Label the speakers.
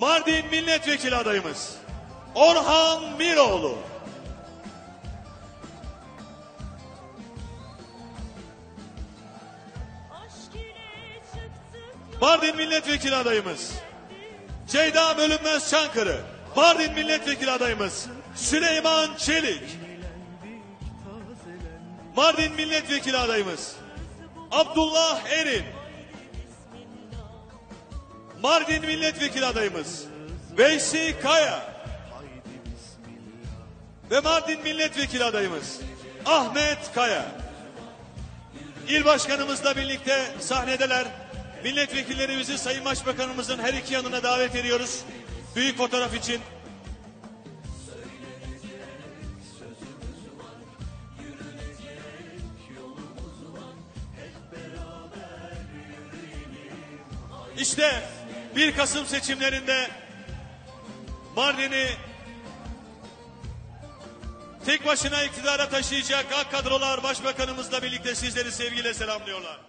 Speaker 1: Mardin Milletvekili adayımız Orhan Miroğlu. Mardin Milletvekili adayımız Ceyda Bölünmez Çankırı. Mardin Milletvekili adayımız Süleyman Çelik. Mardin Milletvekili adayımız Abdullah Erin. Mardin Milletvekili adayımız Veysi Kaya. Ve Mardin Milletvekili adayımız Ahmet Kaya. İl başkanımızla birlikte sahnedeler. Milletvekillerimizi Sayın Başbakanımızın her iki yanına davet ediyoruz. Büyük fotoğraf için. İşte 1 Kasım seçimlerinde Mardin'i tek başına iktidara taşıyacak AK kadrolar başbakanımızla birlikte sizleri sevgiyle selamlıyorlar.